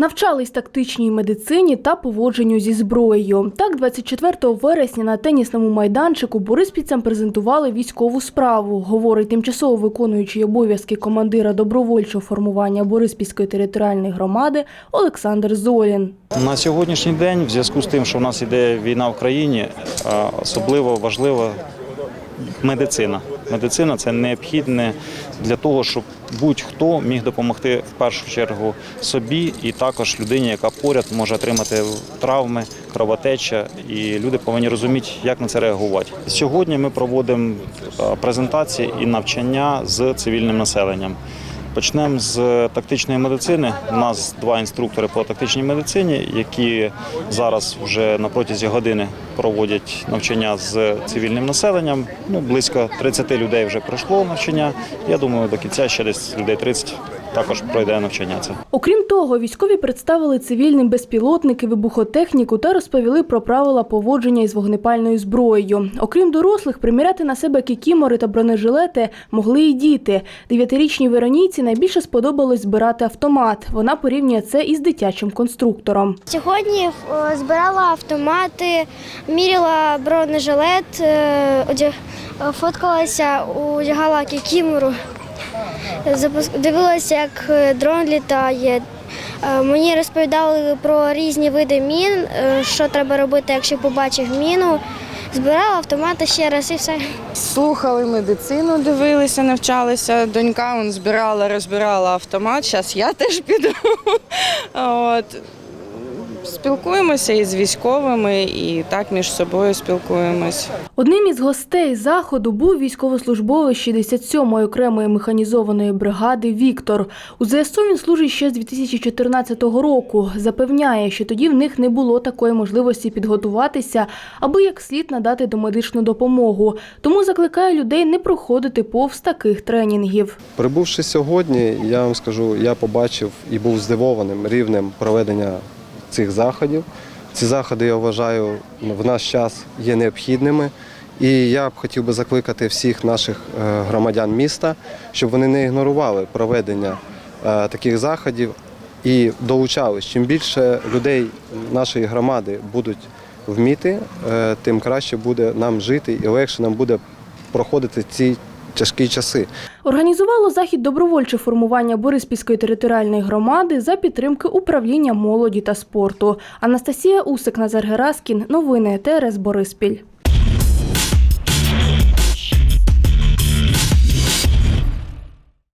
Навчались тактичній медицині та поводженню зі зброєю. Так, 24 вересня на тенісному майданчику бориспільцям презентували військову справу, говорить тимчасово виконуючий обов'язки командира добровольчого формування Бориспільської територіальної громади Олександр Золін. На сьогоднішній день, в зв'язку з тим, що в нас йде війна в країні, особливо важлива медицина. Медицина це необхідне для того, щоб будь-хто міг допомогти в першу чергу собі і також людині, яка поряд може отримати травми, кровотеча, і люди повинні розуміти, як на це реагувати. Сьогодні ми проводимо е, презентації і навчання з цивільним населенням. Почнемо з тактичної медицини. У нас два інструктори по тактичній медицині, які зараз вже на протязі години проводять навчання з цивільним населенням. Ну, близько 30 людей вже пройшло навчання. Я думаю, до кінця ще десь людей 30 також пройде навчання. Це. Окрім того, військові представили цивільним безпілотники, вибухотехніку та розповіли про правила поводження із вогнепальною зброєю. Окрім дорослих, приміряти на себе кікімори та бронежилети могли і діти. Дев'ятирічній Веронійці найбільше сподобалось збирати автомат. Вона порівнює це із дитячим конструктором. Сьогодні е, збирала автомати, міряла бронежилет, е, одяг- е, фоткалася, одягала кікімору, дивилася, як е, дрон літає. Е, Мені розповідали про різні види мін, е, що треба робити, якщо побачив міну. Збирала автомати ще раз і все. Слухали медицину, дивилися, навчалися. Донька он збирала, розбирала автомат. Зараз я теж піду. От. Спілкуємося із військовими і так між собою спілкуємось. Одним із гостей заходу був військовослужбовець 67-ї окремої механізованої бригади Віктор. У ЗСУ він служить ще з 2014 року. Запевняє, що тоді в них не було такої можливості підготуватися, аби як слід надати домедичну допомогу. Тому закликає людей не проходити повз таких тренінгів. Прибувши сьогодні, я вам скажу, я побачив і був здивованим рівнем проведення цих заходів. Ці заходи, я вважаю, в наш час є необхідними. І я б хотів би закликати всіх наших е, громадян міста, щоб вони не ігнорували проведення е, таких заходів і долучались. Чим більше людей нашої громади будуть вміти, е, тим краще буде нам жити і легше нам буде проходити ці тяжкі часи. Організувало захід добровольче формування Бориспільської територіальної громади за підтримки управління молоді та спорту. Анастасія Усик, Назар Гераскін. Новини ТРС Бориспіль.